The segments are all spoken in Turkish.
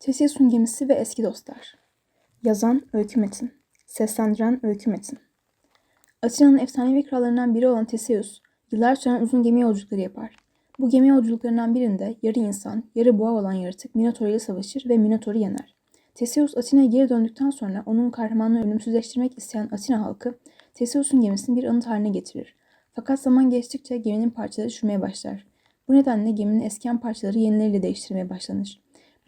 Theseus'un gemisi ve eski dostlar. Yazan Öykü Metin. Seslendiren Öykü Metin. Atina'nın efsanevi krallarından biri olan Theseus, yıllar süren uzun gemi yolculukları yapar. Bu gemi yolculuklarından birinde yarı insan, yarı boğa olan yaratık Minotaur ile savaşır ve Minotaur'u yener. Theseus Atina'ya geri döndükten sonra onun kahramanını ölümsüzleştirmek isteyen Atina halkı, Theseus'un gemisini bir anıt haline getirir. Fakat zaman geçtikçe geminin parçaları çürümeye başlar. Bu nedenle geminin eskiyen parçaları yenileriyle değiştirilmeye başlanır.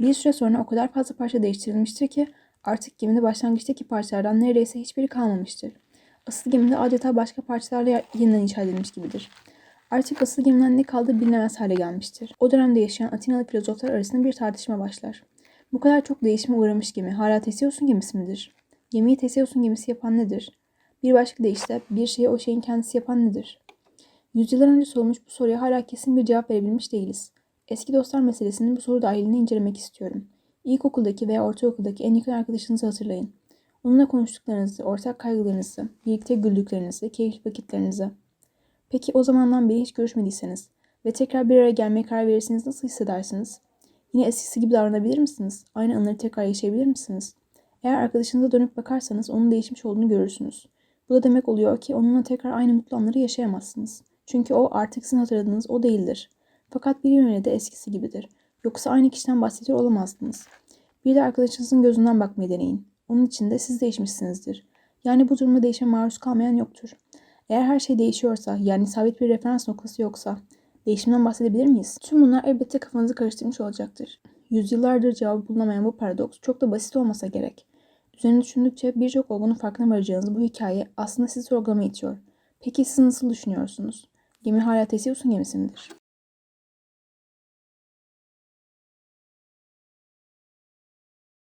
Bir süre sonra o kadar fazla parça değiştirilmiştir ki artık gemide başlangıçtaki parçalardan neredeyse hiçbiri kalmamıştır. Asıl gemide adeta başka parçalarla yeniden inşa edilmiş gibidir. Artık asıl gemiden ne kaldığı bilinemez hale gelmiştir. O dönemde yaşayan Atinalı filozoflar arasında bir tartışma başlar. Bu kadar çok değişime uğramış gemi hala Theseus'un gemisi midir? Gemiyi Theseus'un gemisi yapan nedir? Bir başka deyişle bir şeyi o şeyin kendisi yapan nedir? Yüzyıllar önce sorulmuş bu soruya hala kesin bir cevap verebilmiş değiliz. Eski dostlar meselesinin bu soru dahilini incelemek istiyorum. İlkokuldaki veya ortaokuldaki en yakın arkadaşınızı hatırlayın. Onunla konuştuklarınızı, ortak kaygılarınızı, birlikte güldüklerinizi, keyifli vakitlerinizi. Peki o zamandan beri hiç görüşmediyseniz ve tekrar bir araya gelmeye karar verirseniz nasıl hissedersiniz? Yine eskisi gibi davranabilir misiniz? Aynı anları tekrar yaşayabilir misiniz? Eğer arkadaşınıza dönüp bakarsanız onun değişmiş olduğunu görürsünüz. Bu da demek oluyor ki onunla tekrar aynı mutlu anları yaşayamazsınız. Çünkü o artık sizin hatırladığınız o değildir. Fakat bir yönüyle de eskisi gibidir. Yoksa aynı kişiden bahsediyor olamazdınız. Bir de arkadaşınızın gözünden bakmayı deneyin. Onun için de siz değişmişsinizdir. Yani bu durumda değişime maruz kalmayan yoktur. Eğer her şey değişiyorsa, yani sabit bir referans noktası yoksa, değişimden bahsedebilir miyiz? Tüm bunlar elbette kafanızı karıştırmış olacaktır. Yüzyıllardır cevabı bulunamayan bu paradoks çok da basit olmasa gerek. Üzerine düşündükçe birçok olgunun farkına varacağınız bu hikaye aslında sizi sorgulamaya itiyor. Peki siz nasıl düşünüyorsunuz? Gemi hala Theseus'un gemisi midir?